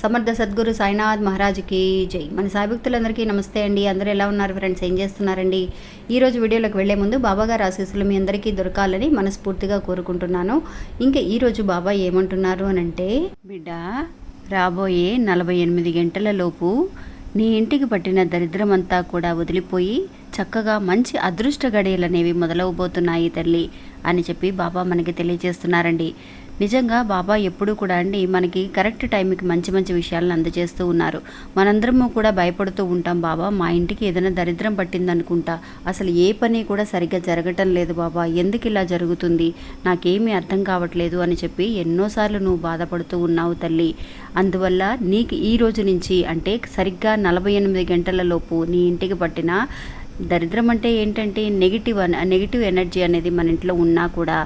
సమర్థ సద్గురు సాయినాథ్ మహారాజుకి జై. మన సాయభక్తులందరికీ నమస్తే అండి. అందరూ ఎలా ఉన్నారు ఫ్రెండ్స్? ఏం చేస్తున్నారండి? ఈరోజు వీడియోలోకి వెళ్ళే ముందు బాబాగారు ఆశీస్సులు మీ అందరికీ దొరకాలని మనస్ఫూర్తిగా కోరుకుంటున్నాను. ఇంకా ఈరోజు బాబా ఏమంటున్నారు అని అంటే బిడ్డ రాబోయే నలభై ఎనిమిది గంటలలోపు నీ ఇంటికి పట్టిన దరిద్రమంతా కూడా వదిలిపోయి చక్కగా మంచి అదృష్ట గడియలనేవి మొదలవబోతున్నాయి తల్లి అని చెప్పి బాబా మనకి తెలియజేస్తున్నారండి. నిజంగా బాబా ఎప్పుడూ కూడా అండి మనకి కరెక్ట్ టైంకి మంచి మంచి విషయాలను అందజేస్తూ ఉన్నారు. మనందరము కూడా భయపడుతూ ఉంటాం బాబా. మా ఇంటికి ఏదైనా దరిద్రం పట్టిందనుకుంటా. అసలు ఏ పని కూడా సరిగ్గా జరగటం లేదు బాబా. ఎందుకు ఇలా జరుగుతుంది? నాకేమీ అర్థం కావట్లేదు అని చెప్పి ఎన్నోసార్లు నువ్వు బాధపడుతూ ఉన్నావు తల్లి. అందువల్ల నీకు ఈ రోజు నుంచి అంటే సరిగ్గా నలభై ఎనిమిది గంటలలోపు నీ ఇంటికి పట్టిన దరిద్రం అంటే ఏంటంటే నెగిటివ్ నెగిటివ్ ఎనర్జీ అనేది మన ఇంట్లో ఉన్నా కూడా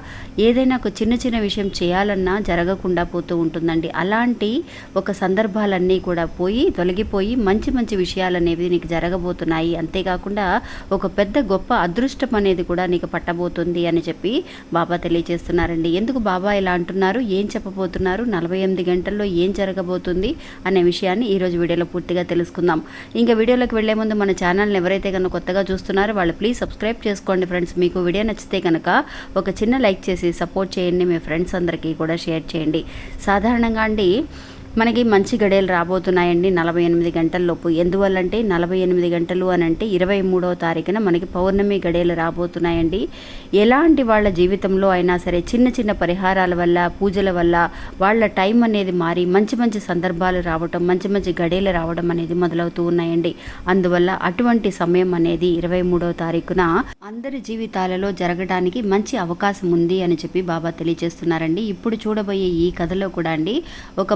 ఏదైనా ఒక చిన్న చిన్న విషయం చేయాలన్నా జరగకుండా పోతూ ఉంటుందండి. అలాంటి ఒక సందర్భాలన్నీ కూడా పోయి తొలగిపోయి మంచి మంచి విషయాలు అనేవి నీకు జరగబోతున్నాయి. అంతేకాకుండా ఒక పెద్ద గొప్ప అదృష్టం అనేది కూడా నీకు పట్టబోతుంది అని చెప్పి బాబా తెలియజేస్తున్నారండి ఎందుకు బాబా ఇలా అంటున్నారు? ఏం చెప్పబోతున్నారు? నలభై ఎనిమిది గంటల్లో ఏం జరగబోతుంది అనే విషయాన్ని ఈరోజు వీడియోలో పూర్తిగా తెలుసుకుందాం. ఇంకా వీడియోలోకి వెళ్ళే ముందు మన ఛానల్ని ఎవరైతే కనుక కొత్తగా చూస్తున్నారు. వాళ్ళు ప్లీజ్ సబ్స్క్రైబ్ చేసుకోండి ఫ్రెండ్స్ మీకు వీడియో నచ్చితే కనుక ఒక చిన్న లైక్ చేసి సపోర్ట్ చేయండి. మీ ఫ్రెండ్స్ అందరికీ కూడా షేర్ చేయండి. సాధారణంగా అండి మనకి మంచి గడియలు రాబోతున్నాయండి నలభై ఎనిమిది గంటల్లోపు. ఎందువల్లంటే నలభై ఎనిమిది గంటలు అని అంటే ఇరవై మూడవ తారీఖున మనకి పౌర్ణమి గడియలు రాబోతున్నాయండి. ఎలాంటి వాళ్ళ జీవితంలో అయినా సరే చిన్న చిన్న పరిహారాల వల్ల పూజల వల్ల వాళ్ళ టైం అనేది మారి మంచి మంచి సందర్భాలు రావటం మంచి మంచి గడియలు రావడం అనేది మొదలవుతూ ఉన్నాయండి. అందువల్ల అటువంటి సమయం అనేది ఇరవై మూడవ తారీఖున అందరి జీవితాలలో జరగడానికి మంచి అవకాశం ఉంది అని చెప్పి బాబా తెలియజేస్తున్నారండి. ఇప్పుడు చూడబోయే ఈ కథలో కూడా అండి ఒక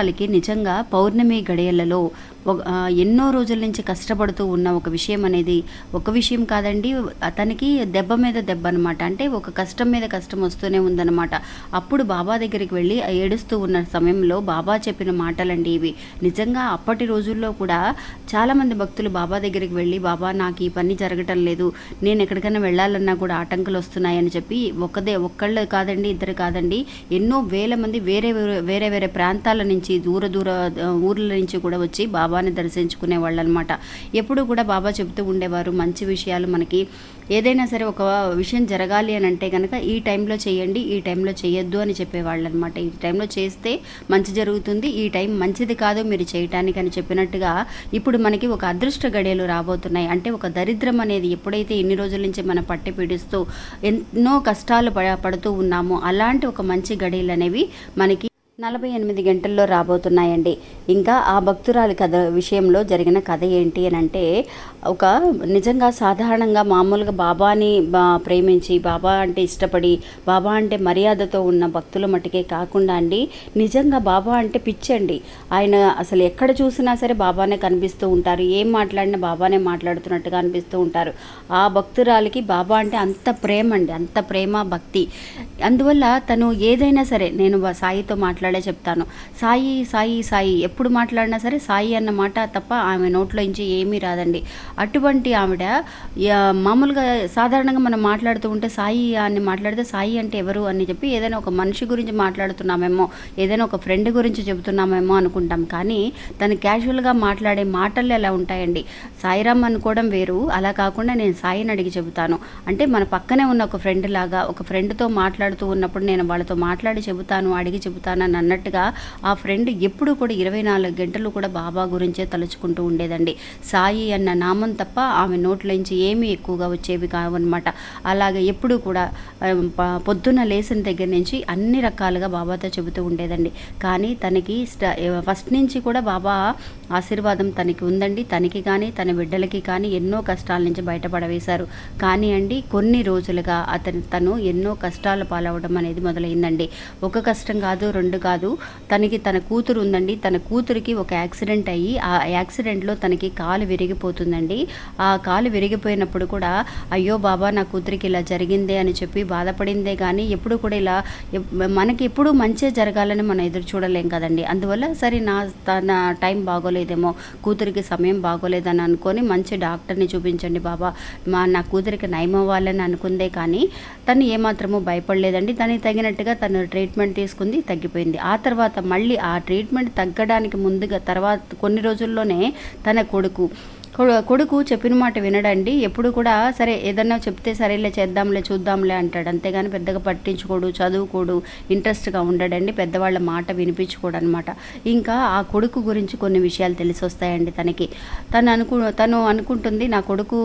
భక్తురాలికి నిజంగా పౌర్ణమి గడియలలో ఎన్నో రోజుల నుంచి కష్టపడుతూ ఉన్న ఒక విషయం అనేది ఒక విషయం కాదండి. అతనికి దెబ్బ మీద దెబ్బ అనమాట అంటే ఒక కష్టం మీద కష్టం వస్తూనే ఉందన్నమాట. అప్పుడు బాబా దగ్గరికి వెళ్ళి ఏడుస్తూ ఉన్న సమయంలో బాబా చెప్పిన మాటలండి ఇవి. నిజంగా అప్పటి రోజుల్లో కూడా చాలామంది భక్తులు బాబా దగ్గరికి వెళ్ళి బాబా నాకు ఈ పని జరగటం లేదు. నేను ఎక్కడికైనా వెళ్ళాలన్నా కూడా ఆటంకాలు వస్తున్నాయని చెప్పి ఒకదే ఒక్కళ్ళు కాదండి ఇద్దరు కాదండి. ఎన్నో వేల మంది వేరే వేరే- వేరే వేరే ప్రాంతాల నుంచి దూర దూర ఊర్ల నుంచి కూడా వచ్చి బాబాని దర్శించుకునే వాళ్ళు అనమాట ఎప్పుడు కూడా బాబా చెబుతూ ఉండేవారు మంచి విషయాలు మనకి. ఏదైనా సరే ఒక విషయం జరగాలి అని అంటే కనుక ఈ టైంలో చేయండి ఈ టైంలో చేయొద్దు అని చెప్పేవాళ్ళు అనమాట ఈ టైంలో చేస్తే మంచి జరుగుతుంది ఈ టైం మంచిది కాదు మీరు చేయటానికి అని చెప్పినట్టుగా ఇప్పుడు మనకి ఒక అదృష్ట గడియలు రాబోతున్నాయి. అంటే ఒక దరిద్రం అనేది ఎప్పుడైతే ఇన్ని రోజుల నుంచి మనం పట్టి పీడిస్తూ ఎన్నో కష్టాలు పడ పడుతూ ఉన్నామో అలాంటి ఒక మంచి గడియలు అనేవి మనకి నలభై ఎనిమిది గంటల్లో రాబోతున్నాయండి. ఇంకా ఆ భక్తురాలి కథ విషయంలో జరిగిన కథ ఏంటి అని అంటే ఒక నిజంగా సాధారణంగా మామూలుగా బాబాని బా ప్రేమించి బాబా అంటే ఇష్టపడి బాబా అంటే మర్యాదతో ఉన్న భక్తుల మట్టుకే కాకుండా అండి నిజంగా బాబా అంటే పిచ్చండి. ఆయన అసలు ఎక్కడ చూసినా సరే బాబానే కనిపిస్తూ ఉంటారు. ఏం మాట్లాడినా బాబానే మాట్లాడుతున్నట్టుగా అనిపిస్తూ ఉంటారు. ఆ భక్తురాలికి బాబా అంటే అంత ప్రేమ అండి అంత ప్రేమ భక్తి. అందువల్ల తను ఏదైనా సరే నేను సాయితో మాట్లాడు చెప్తాను. సాయి సాయి సాయి. ఎప్పుడు మాట్లాడినా సరే సాయి అన్న మాట తప్ప ఆమె నోట్లో నుంచి ఏమీ రాదండి. అటువంటి ఆవిడ మామూలుగా సాధారణంగా మనం మాట్లాడుతూ ఉంటే సాయి అని మాట్లాడితే సాయి అంటే ఎవరు అని చెప్పి ఏదైనా ఒక మనిషి గురించి మాట్లాడుతున్నామేమో ఏదైనా ఒక ఫ్రెండ్ గురించి చెబుతున్నామేమో అనుకుంటాం. కానీ తను క్యాజువల్గా మాట్లాడే మాటలు ఎలా ఉంటాయండి? సాయిరామ్ అనుకోవడం వేరు. అలా కాకుండా నేను సాయిని అడిగి చెబుతాను. అంటే మన పక్కనే ఉన్న ఒక ఫ్రెండ్ లాగా ఒక ఫ్రెండ్తో మాట్లాడుతూ ఉన్నప్పుడు నేను వాళ్ళతో మాట్లాడి చెబుతాను అడిగి చెబుతాను అని అన్నట్టుగా ఆ ఫ్రెండ్ ఎప్పుడూ కూడా ఇరవై నాలుగు గంటలు కూడా బాబా గురించే తలుచుకుంటూ ఉండేదండి. సాయి అన్న నామం తప్ప ఆమె నోట్లోంచి ఏమీ ఎక్కువగా వచ్చేవి కావన్నమాట. అలాగే ఎప్పుడు కూడా పొద్దున్న లేచిన దగ్గర నుంచి అన్ని రకాలుగా బాబాతో చెబుతూ ఉండేదండి. కానీ తనకి స్ట- ఫస్ట్ నుంచి కూడా బాబా ఆశీర్వాదం తనకి ఉందండి. తనకి కానీ తన బిడ్డలకి కానీ ఎన్నో కష్టాల నుంచి బయటపడవేశారు. కానీ అండి కొన్ని రోజులుగా అతను తను ఎన్నో కష్టాలు పాలవడం అనేది మొదలైందండి. ఒక కష్టం కాదు రెండు కాదు. తనకి తన కూతురు ఉందండి. తన కూతురికి ఒక యాక్సిడెంట్ అయ్యి ఆ యాక్సిడెంట్లో తనకి కాలు విరిగిపోతుందండి. ఆ కాలు విరిగిపోయినప్పుడు కూడా అయ్యో బాబా నా కూతురికి ఇలా జరిగిందే అని చెప్పి బాధపడిందే కానీ ఎప్పుడు కూడా ఇలా మనకి ఎప్పుడు మంచే జరగాలని మనం ఎదురు చూడలేం కదండి. అందువల్ల సరే నా తన టైం బాగోలేదేమో కూతురికి సమయం బాగోలేదని అనుకొని మంచి డాక్టర్ని చూపించండి బాబా. మా నా కూతురికి నయం అవ్వాలని అనుకుందే కానీ తను ఏమాత్రమూ భయపడలేదండి. దానికి తగినట్టుగా తను ట్రీట్మెంట్ తీసుకుంది తగ్గిపోయింది. అయిపోయింది ఆ తర్వాత మళ్ళీ ఆ ట్రీట్మెంట్ తగ్గడానికి ముందుగా తర్వాత కొన్ని రోజుల్లోనే తన కొడుకు కొడుకు చెప్పిన మాట వినడండి. ఎప్పుడు కూడా సరే ఏదన్నా చెప్తే సరేలే చేద్దాంలే చూద్దాంలే అంటాడు. అంతేగాని పెద్దగా పట్టించుకోడు చదువుకోడు ఇంట్రెస్ట్గా ఉండడండి. పెద్దవాళ్ళ మాట వినిపించుకోడు అనమాట ఇంకా ఆ కొడుకు గురించి కొన్ని విషయాలు తెలిసి వస్తాయండి తనకి. తను అనుకు తను అనుకుంటుంది నా కొడుకు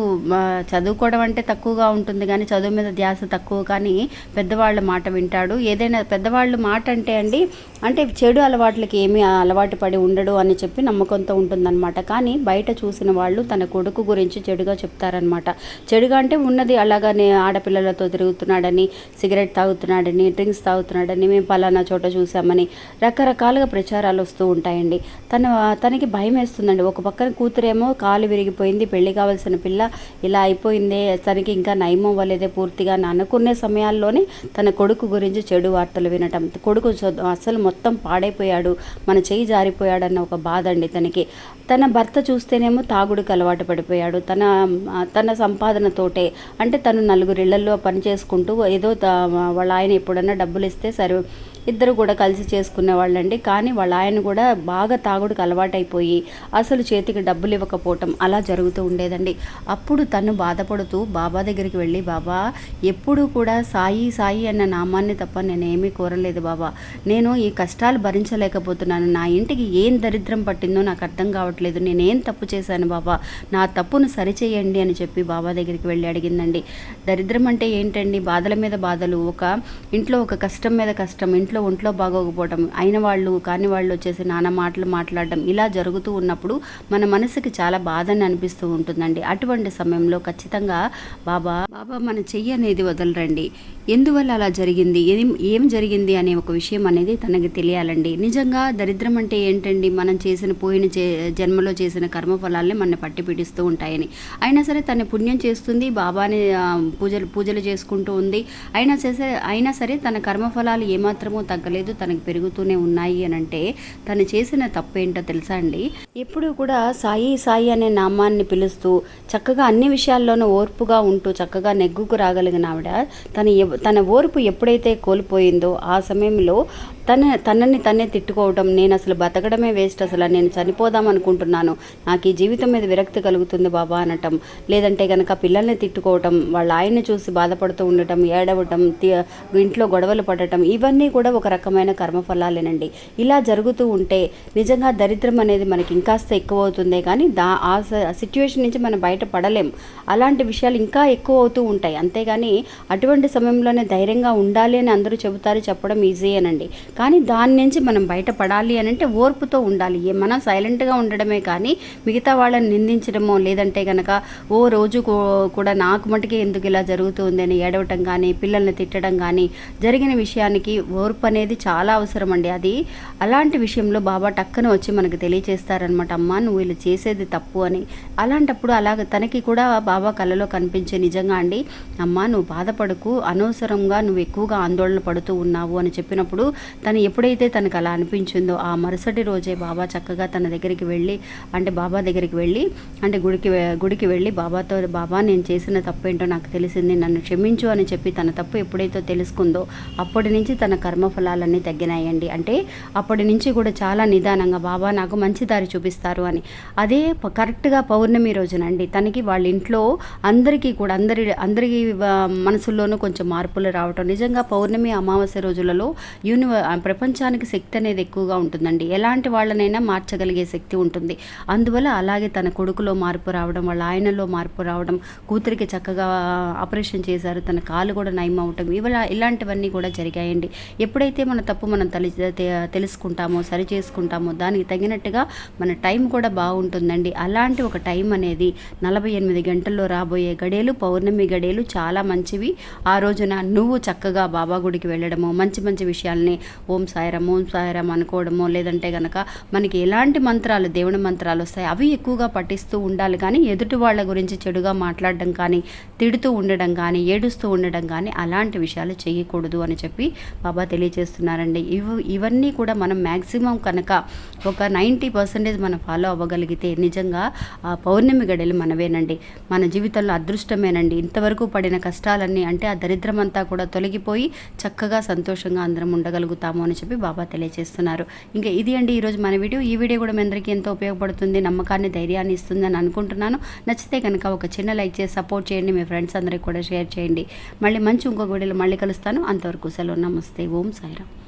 చదువుకోవడం అంటే తక్కువగా ఉంటుంది కానీ చదువు మీద ధ్యాస తక్కువ కానీ పెద్దవాళ్ళ మాట వింటాడు. ఏదైనా పెద్దవాళ్ళ మాట అంటే అండి అంటే చెడు అలవాట్లకి ఏమీ అలవాటు పడి ఉండడు అని చెప్పి నమ్మకంతో ఉంటుందన్నమాట కానీ బయట చూసిన వాళ్ళు తన కొడుకు గురించి చెడుగా చెప్తారనమాట చెడుగా అంటే ఉన్నది అలాగానే ఆడపిల్లలతో తిరుగుతున్నాడని సిగరెట్ తాగుతున్నాడని డ్రింక్స్ తాగుతున్నాడని మేము పలానా చోట చూసామని రకరకాలుగా ప్రచారాలు వస్తూ ఉంటాయండి. తన తనకి భయం వేస్తుందండి. ఒక పక్కన కూతురేమో కాలు విరిగిపోయింది పెళ్ళి కావాల్సిన పిల్ల ఇలా అయిపోయిందే తనకి ఇంకా నయం అవ్వలేదే పూర్తిగా అని అనుకునే సమయాల్లోనే తన కొడుకు గురించి చెడు వార్తలు వినటం. కొడుకు అసలు మొత్తం పాడైపోయాడు మన చేయి జారిపోయాడన్న ఒక బాధ అండి తనకి. తన భర్త చూస్తేనేమో తాగుడుకు అలవాటు పడిపోయాడు. తన తన సంపాదనతోటే అంటే తను నలుగురిళ్ళల్లో పని చేసుకుంటూ ఏదో త- వాళ్ళ ఆయన ఎప్పుడన్నా డబ్బులు ఇస్తే సరే ఇద్దరు కూడా కలిసి చేసుకునే వాళ్ళండి. కానీ వాళ్ళ ఆయన కూడా బాగా తాగుడుకు అలవాటైపోయి అసలు చేతికి డబ్బులు ఇవ్వకపోవటం అలా జరుగుతూ ఉండేదండి. అప్పుడు తను బాధపడుతూ బాబా దగ్గరికి వెళ్ళి బాబా ఎప్పుడూ కూడా సాయి సాయి అన్న నామాన్ని తప్ప నేనేమీ కోరలేదు బాబా. నేను ఈ కష్టాలు భరించలేకపోతున్నాను. నా ఇంటికి ఏం దరిద్రం పట్టిందో నాకు అర్థం కావట్లేదు. నేనేం తప్పు చేశాను బాబా? నా తప్పును సరిచేయండి అని చెప్పి బాబా దగ్గరికి వెళ్ళి అడిగిందండి. దరిద్రం అంటే ఏంటండి? బాధల మీద బాధలు. ఒక ఇంట్లో ఒక కష్టం మీద కష్టం. ఇంట్లో ఒంట్లో బాగోకపోవటం అయిన వాళ్ళు కాని వాళ్ళు వచ్చేసి నానా మాటలు మాట్లాడడం ఇలా జరుగుతూ ఉన్నప్పుడు మన మనసుకి చాలా బాధని అనిపిస్తూ ఉంటుందండి. అటువంటి సమయంలో ఖచ్చితంగా బాబా బాబా మన చెయ్యి అనేది వదలరండి. ఎందువల్ల అలా జరిగింది? ఏం ఏం జరిగింది అనే ఒక విషయం అనేది తనకి తెలియాలండి. నిజంగా దరిద్రం అంటే ఏంటండి? మనం చేసిన పోయిన చే జన్మలో చేసిన కర్మఫలాల్ని మన పట్టి పీడిస్తూ ఉంటాయని. అయినా సరే తన పుణ్యం చేస్తుంది బాబాని పూజలు పూజలు చేసుకుంటూ ఉంది. అయినా చేసే అయినా సరే తన కర్మఫలాలు ఏమాత్రమూ తగ్గలేదు తనకు పెరుగుతూనే ఉన్నాయి అని అంటే తను చేసిన తప్పు ఏంటో తెలుసా అండి? ఎప్పుడు కూడా సాయి సాయి అనే నామాన్ని పిలుస్తూ చక్కగా అన్ని విషయాల్లోనూ ఓర్పుగా ఉంటూ చక్కగా నెగ్గుకు రాగలిగిన ఆవిడ తన తన ఓర్పు ఎప్పుడైతే కోల్పోయిందో ఆ సమయంలో తన తనని తనే తిట్టుకోవడం నేను అసలు బతకడమే వేస్ట్ అసలు నేను చనిపోదాం అనుకుంటున్నాను నాకు ఈ జీవితం మీద విరక్తి కలుగుతుంది బాబా అనటం లేదంటే కనుక పిల్లల్ని తిట్టుకోవటం వాళ్ళ ఆయన్ని చూసి బాధపడుతూ ఉండటం ఏడవటం ఇంట్లో గొడవలు పడటం ఇవన్నీ కూడా ఒక రకమైన కర్మఫలాలేనండి. ఇలా జరుగుతూ ఉంటే నిజంగా దరిద్రం అనేది మనకి ఇంకాస్త ఎక్కువ అవుతుందే కానీ దా ఆ సిచ్యువేషన్ నుంచి మనం బయట పడలేం. అలాంటి విషయాలు ఇంకా ఎక్కువ అవుతూ ఉంటాయి. అంతేగాని అటువంటి సమయంలోనే ధైర్యంగా ఉండాలి అని అందరూ చెబుతారు చెప్పడం ఈజీ అనండి కానీ దాని నుంచి మనం బయటపడాలి అని అంటే ఓర్పుతో ఉండాలి. మనం సైలెంట్గా ఉండడమే కానీ మిగతా వాళ్ళని నిందించడమో లేదంటే కనుక ఓ రోజు కూడా నాకు మటుకే ఎందుకు ఇలా జరుగుతుంది అని ఏడవటం కానీ పిల్లల్ని తిట్టడం కానీ జరిగిన విషయానికి ఓర్పు అనేది చాలా అవసరం అండి. అది అలాంటి విషయంలో బాబా టక్కన వచ్చి మనకు తెలియచేస్తారనమాట. అమ్మా నువ్వు ఇలా చేసేది తప్పు అని. అలాంటప్పుడు అలాగ తనకి కూడా బాబా కళ్ళలో కనిపించే నిజంగా అండి అమ్మా నువ్వు బాధపడకు అనవసరంగా నువ్వు ఎక్కువగా ఆందోళన పడుతూ ఉన్నావు అని చెప్పినప్పుడు తను ఎప్పుడైతే తనకు అలా అనిపించిందో ఆ మరుసటి రోజే బాబా చక్కగా తన దగ్గరికి వెళ్ళి అంటే బాబా దగ్గరికి వెళ్ళి అంటే గుడికి గుడికి వెళ్ళి బాబాతో బాబా నేను చేసిన తప్పేంటో నాకు తెలిసింది నన్ను క్షమించు అని చెప్పి తన తప్పు ఎప్పుడైతే తెలుసుకుందో అప్పటి నుంచి తన కర్మఫలాలన్నీ తగ్గినాయండి. అంటే అప్పటి నుంచి కూడా చాలా నిదానంగా బాబా నాకు మంచి దారి చూపిస్తారు అని. అదే ప- కరెక్ట్గా పౌర్ణమి రోజునండి. తనకి వాళ్ళ ఇంట్లో అందరికీ కూడా అందరి అందరి మనసుల్లోనూ కొంచెం మార్పులు రావటం. నిజంగా పౌర్ణమి అమావాస్య రోజులలో యూనివ ప్రపంచానికి శక్తి అనేది ఎక్కువగా ఉంటుందండి. ఎలాంటి వాళ్ళనైనా మార్చగలిగే శక్తి ఉంటుంది. అందువల్ల అలాగే తన కొడుకులో మార్పు రావడం వాళ్ళ ఆయనలో మార్పు రావడం కూతురికి చక్కగా ఆపరేషన్ చేశారు తన కాలు కూడా నయం అవటం ఇవాళ ఇలాంటివన్నీ కూడా జరిగాయండి. ఎప్పుడైతే మన తప్పు మనం తలి తె- తెలుసుకుంటామో సరి చేసుకుంటామో దానికి తగినట్టుగా మన టైం కూడా బాగుంటుందండి. అలాంటి ఒక టైం అనేది నలభై ఎనిమిది గంటల్లో రాబోయే గడియలు పౌర్ణమి గడియలు చాలా మంచివి. ఆ రోజున నువ్వు చక్కగా బాబా గుడికి వెళ్ళడము మంచి మంచి విషయాల్ని ఓం సాయిరామ్ ఓం సాయిరామ్ అనుకోవడము లేదంటే గనక మనకి ఎలాంటి మంత్రాలు దేవుని మంత్రాలు వస్తాయి అవి ఎక్కువగా పఠిస్తూ ఉండాలి. కానీ ఎదుటి వాళ్ళ గురించి చెడుగా మాట్లాడడం కానీ తిడుతూ ఉండడం కానీ ఏడుస్తూ ఉండడం కానీ అలాంటి విషయాలు చేయకూడదు అని చెప్పి బాబా తెలియజేస్తున్నారండి. ఇవి ఇవన్నీ కూడా మనం మ్యాక్సిమం కనుక ఒక నైంటీ పర్సెంటేజ్ మనం ఫాలో అవ్వగలిగితే నిజంగా ఆ పౌర్ణమి గడలు మనవేనండి. మన జీవితంలో అదృష్టమేనండి. ఇంతవరకు పడిన కష్టాలన్నీ అంటే ఆ దరిద్రం అంతా కూడా తొలగిపోయి చక్కగా సంతోషంగా అందరం ఉండగలుగుతాము అని చెప్పి బాబా తెలియజేస్తున్నారు. ఇంకా ఇది అండి ఈరోజు మన వీడియో. ఈ వీడియో కూడా మీ అందరికీ ఎంతో ఉపయోగపడుతుంది నమ్మకాన్ని ధైర్యాన్ని ఇస్తుందని అనుకుంటున్నాను. నచ్చితే కనుక ఒక చిన్న లైక్ చేసి సపోర్ట్ చేయండి మీ ఫ్రెండ్స్ అందరికి కూడా షేర్ చేయండి. మళ్ళీ మంచి ఇంకొక వీడియోలో మళ్ళీ కలుస్తాను. అంతవరకు సెలవు. నమస్తే. ఓం సాయిరామ్.